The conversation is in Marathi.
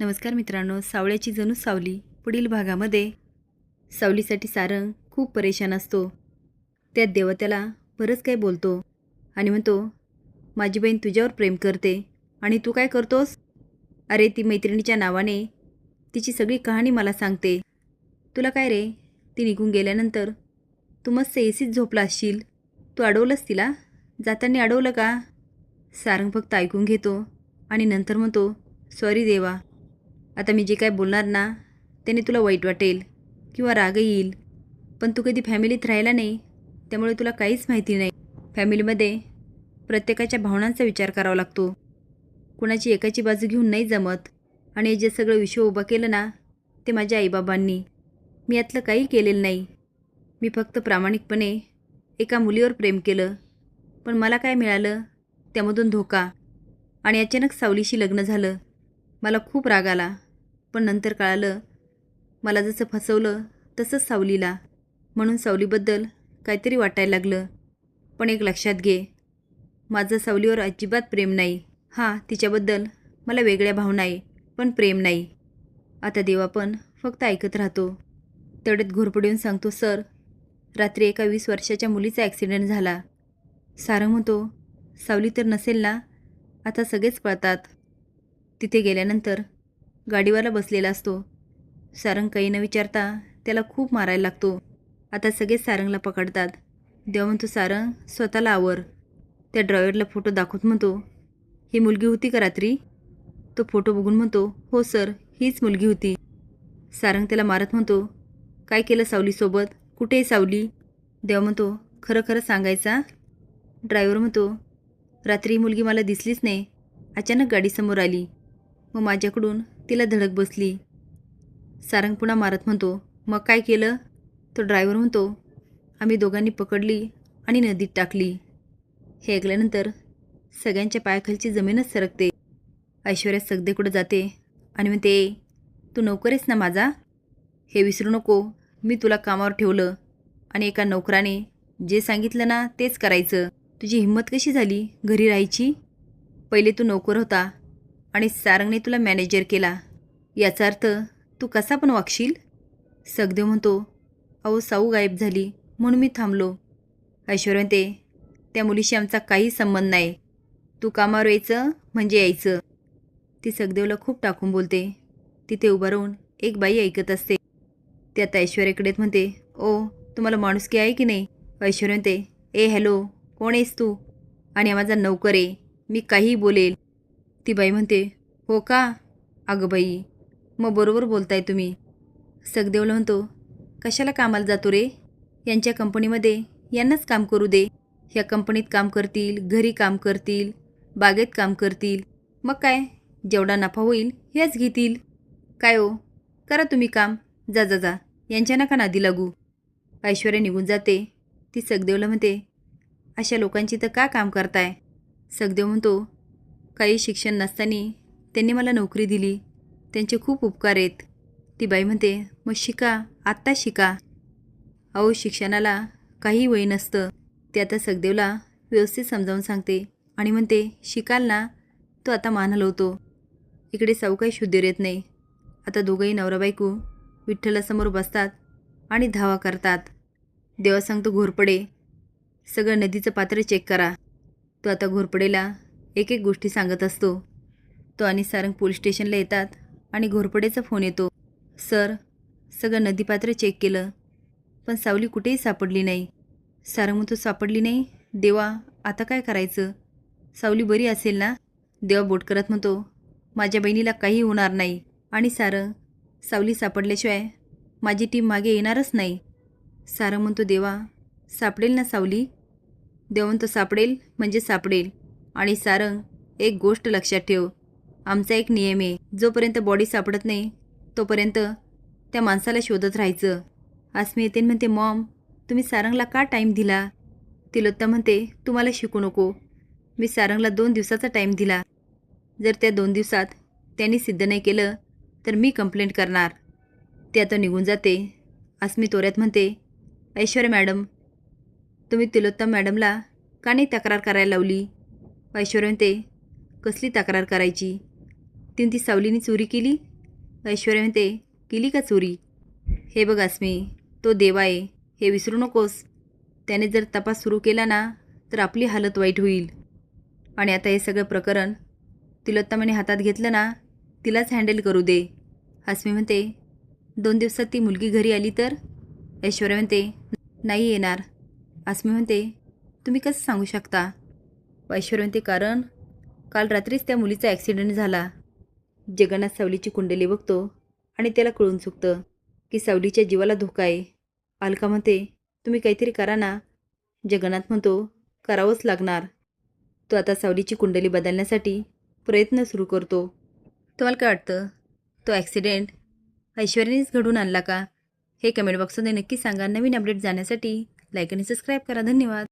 नमस्कार मित्रांनो सावळ्याची जणू सावली पुढील भागामध्ये. सावलीसाठी सारंग खूप परेशान असतो. त्यात देवा त्याला बरंच काही बोलतो आणि म्हणतो माझी बहीण तुझ्यावर प्रेम करते आणि तू काय करतोस? अरे ती मैत्रिणीच्या नावाने तिची सगळी कहाणी मला सांगते. तुला काय रे? ती निघून गेल्यानंतर तू मस्त एसीत झोपला असशील. तू अडवलंस तिला? जाताना अडवलं का? सारंग फक्त ऐकून घेतो आणि नंतर म्हणतो सॉरी देवा आता मी जे काय बोलणार ना त्याने तुला वाईट वाटेल किंवा राग येईल. पण तू कधी फॅमिलीत राहिला नाही त्यामुळे तुला काहीच माहिती नाही. फॅमिलीमध्ये प्रत्येकाच्या भावनांचा विचार करावा लागतो. कुणाची एकाची बाजू घेऊन नाही जमत. आणि जे सगळं विषय उभं केलं ना ते माझ्या आईबाबांनी. मी यातलं काही केलेलं नाही. मी फक्त प्रामाणिकपणे एका मुलीवर प्रेम केलं. पण मला काय मिळालं? त्यामधून धोका. आणि अचानक सावलीशी लग्न झालं. मला खूप राग आला. पण नंतर कळालं मला जसं फसवलं तसंच सावलीला. म्हणून सावलीबद्दल काहीतरी वाटायला लागलं. पण एक लक्षात घे माझं सावलीवर अजिबात प्रेम नाही. हां तिच्याबद्दल मला वेगळ्या भावना आहे पण प्रेम नाही. आता देवा पण फक्त ऐकत राहतो. तडेत घोरपडून येऊन सांगतो सर रात्री एका वीस वर्षाच्या मुलीचा ॲक्सिडेंट झाला. सारंग म्हणतो सावली तर नसेल ना? आता सगळेच पळतात. तिथे गेल्यानंतर गाडीवाला बसलेला असतो. सारंग काही न विचारता त्याला खूप मारायला लागतो. आता सगळेच सारंगला पकडतात. देवा म्हणतो सारंग स्वतःला आवर. त्या ड्रायव्हरला फोटो दाखवत म्हणतो ही मुलगी होती का रात्री? तो फोटो बघून म्हणतो हो सर हीच मुलगी होती. सारंग त्याला मारत म्हणतो काय केलं सावलीसोबत कुठे आहे सावली? देवा म्हणतो खरं खरं सांगायचा ड्रायव्हर म्हणतो रात्री मुलगी मला दिसलीच नाही. अचानक गाडी समोर आली. मग माझ्याकडून तिला धडक बसली. सारंग पुन्हा मारत म्हणतो मग काय केलं? तो ड्रायव्हर म्हणतो आम्ही दोघांनी पकडली आणि नदीत टाकली. हे ऐकल्यानंतर सगळ्यांच्या पायाखालची जमीनच सरकते. ऐश्वर्या सगदेकडं जाते आणि म्हणते तू नोकर आहेस ना माझा? हे विसरू नको. मी तुला कामावर ठेवलं आणि एका नोकराने जे सांगितलं ना तेच करायचं. तुझी हिंमत कशी झाली घरी राहायची? पहिले तू नोकर होता. आणि सारंगने तुला मॅनेजर केला. याचा अर्थ तू कसा पण वागशील? सगदेव म्हणतो अहो साऊ गायब झाली म्हणून मी थांबलो. ऐश्वर्या म्हणते त्या मुलीशी आमचा काही संबंध नाही. तू कामावर यायचं म्हणजे यायचं. ती सगदेवला खूप टाकून बोलते. तिथे उभं राहून एक बाई ऐकत असते. ती आता ऐश्वर्याकडे म्हणते ओ तुम्हाला माणुसकी आहे की नाही? ऐश्वर्या म्हणते ए हॅलो कोण आहेस तू? आणि माझा नोकर आहे. मी काहीही बोलेल. ती बाई म्हणते हो का? अगं बाई मग बरोबर बोलताय तुम्ही. सगदेवला म्हणतो कशाला कामाला जातो रे? यांच्या कंपनीमध्ये यांनाच काम करू दे. ह्या कंपनीत काम करतील घरी काम करतील बागेत काम करतील. मग काय? जेवढा नफा होईल हेच घेतील. काय हो? करा तुम्ही काम. जा जा जा. यांच्या नका नादी लागू. ऐश्वर्या निघून जाते. ती सगदेवला म्हणते अशा लोकांची तर का काम करताय? सगदेव म्हणतो काही शिक्षण नसताना त्यांनी मला नोकरी दिली. त्यांचे खूप उपकार आहेत. ती बाई म्हणते मग शिका आत्ता शिका. अहो शिक्षणाला काही वय नसतं. ते आता सगदेवला व्यवस्थित समजावून सांगते आणि म्हणते शिकाल ना तो आता मान हलवतो. इकडे सावकाही शुद्धीर येत नाही. आता दोघंही नवरा बायको विठ्ठलासमोर बसतात आणि धावा करतात. देवा सांगतो घोरपडे. सगळं नदीचं पात्र चेक करा. तो आता घोरपडेला एक एक गोष्टी सांगत असतो. तो आणि सारंग पोलीस स्टेशनला येतात आणि घोरपडेचा फोन येतो. सर सगळं नदीपात्र चेक केलं पण सावली कुठेही सापडली नाही. सारंग म्हणतो सापडली नाही? देवा आता काय करायचं? सावली बरी असेल ना? देवा बोट करत म्हणतो माझ्या बहिणीला काही होणार नाही. आणि सारंग सावली सापडल्याशिवाय माझी टीम मागे येणारच नाही. सारंग म्हणतो देवा सापडेल ना सावली? देवा म्हणतो सापडेल म्हणजे सापडेल. आणि सारंग एक गोष्ट लक्षात ठेव. आमचा एक नियम आहे जोपर्यंत बॉडी सापडत नाही तोपर्यंत त्या माणसाला शोधत राहायचं. आसमी येते म्हणते मॉम तुम्ही सारंगला का टाईम दिला? तिलोत्ता म्हणते तुम्हाला शिकू नको. मी सारंगला दोन दिवसाचा टाईम दिला. जर त्या दोन दिवसात त्यांनी सिद्ध नाही केलं तर मी कंप्लेंट करणार. ते आता निघून जाते. आसमी तोऱ्यात म्हणते ऐश्वर्या मॅडम तुम्ही तिलोत्तम मॅडमला का नाही तक्रार करायला लावली? ऐश्वर्या कसली तक्रार करायची? तिने ती सावलीने चोरी केली? ऐश्वर्या केली का चोरी? हे बघ अस्मी तो देवा आहे हे विसरू नकोस. त्याने जर तपास सुरू केला ना तर आपली हालत वाईट होईल. आणि आता हे सगळं प्रकरण तिलोत्तमाने हातात घेतलं ना तिलाच हँडल करू दे. अस्मी म्हणते दोन दिवसात ती मुलगी घरी आली तर? ऐश्वर्या म्हणते नाही येणार. अस्मी म्हणते तुम्ही कसं सांगू शकता? ऐश्वर्या कारण काल रात्रीच त्या मुलीचा ॲक्सिडेंट झाला. जगन्नाथ सावलीची कुंडली बघतो आणि त्याला कळून चुकतं की सावलीच्या जीवाला धोका आहे. पालका म्हणते तुम्ही काहीतरी करा ना. जगन्नाथ म्हणतो करावंच लागणार. तो आता सावलीची कुंडली बदलण्यासाठी प्रयत्न सुरू करतो. तुम्हाला काय वाटतं? तो ॲक्सिडेंट ऐश्वर्यानेच घडून आणला का? हे कमेंट बॉक्समध्ये नक्की सांगा. नवीन अपडेट जाण्यासाठी लाईक आणि सबस्क्राईब करा. धन्यवाद.